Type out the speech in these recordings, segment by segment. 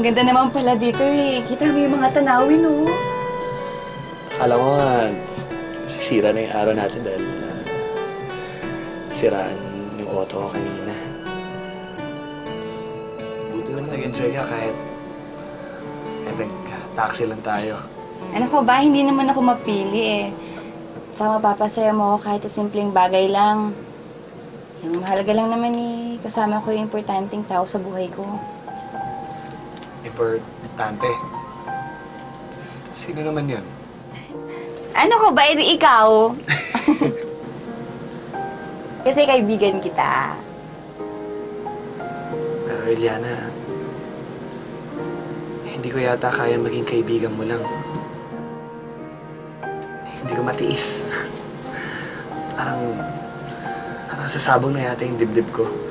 ganda naman pala dito eh. Kita mo yung mga tanawin, oh. Akala ko nga, sisira na yung araw natin dahil na siraan yung auto ko kanina. Buti naman nag-enjoy ka kahit kahit taxi lang tayo. Ano ko ba, hindi naman ako mapili eh. Sa mapapasaya mo ako kahit sa simpleng bagay lang. Yung mahalaga lang naman eh, kasama ko yung importanteng tao sa buhay ko. Importante. Sino naman yun? Ano ko ba, edi ikaw? Kasi kaibigan kita. Pero Eliana, hindi ko yata kaya maging kaibigan mo lang. Hindi ko matiis. parang, parang sasabog na yata yung dibdib ko.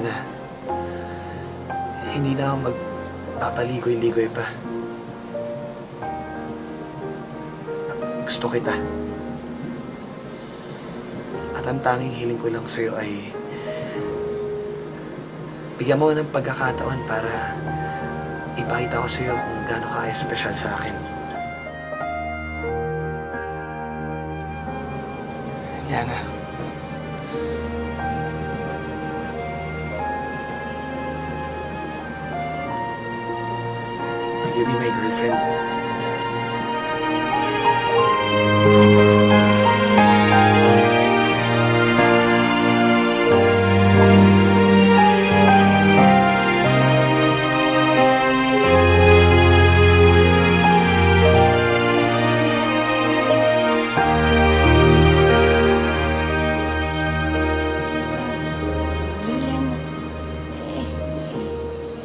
Eliana, hindi na ako magpapaligoy-ligoy pa. Gusto kita. At ang tanging hiling ko lang sa'yo ay bigyan mo ng pagkakataon para ipakita ko sa'yo kung gaano ka espesyal sa akin. Eliana. You be my girlfriend?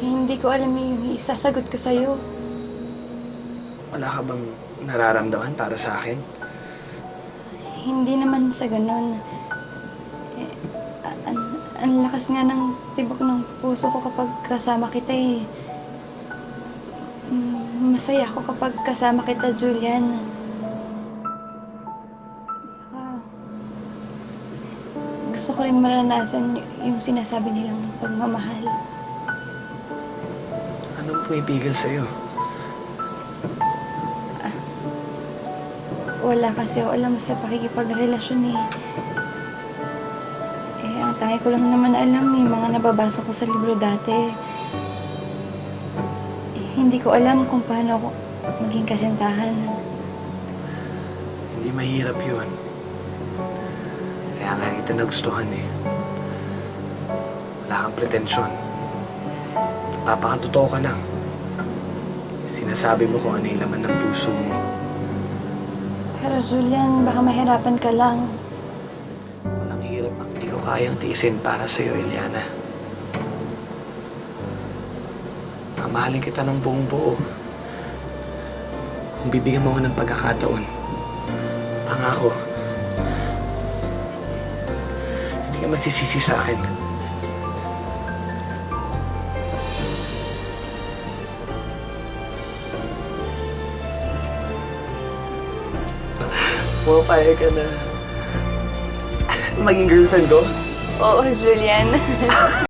Eh, hindi ko alam yung isasagot ko sa'yo. Wala ka bang nararamdaman para sa akin? Hindi naman sa ganun. Eh, ang, ang lakas nga ng tibok ng puso ko kapag kasama kita eh. Mm, Masaya ako kapag kasama kita, Julian. Ah, gusto ko rin maranasan yung sinasabi nilang pagmamahal. Anong pumipigil sa'yo? Wala kasi ako alam sa pakikipagrelasyon eh. Eh, ang tangi ko lang naman alam yung mga nababasa ko sa libro dati. Eh, hindi ko alam kung paano ako maging kasintahan. Hindi mahirap yun. Kaya nga kita nagustuhan eh. Wala kang pretensyon. Papakatotoo ka lang. Sinasabi mo kung ano yung laman ng puso mo. Pero Julian, baka mahirapan ka lang. Walang hirap ang hindi ko kayang tiisin para sa'yo, Eliana. Mamahalin kita ng buong buo. Kung bibigyan mo ako ng pagkakataon, pangako, hindi ka magsisisi sa akin. Pumapayag ka na. Maging girlfriend ko? Oo, Julian.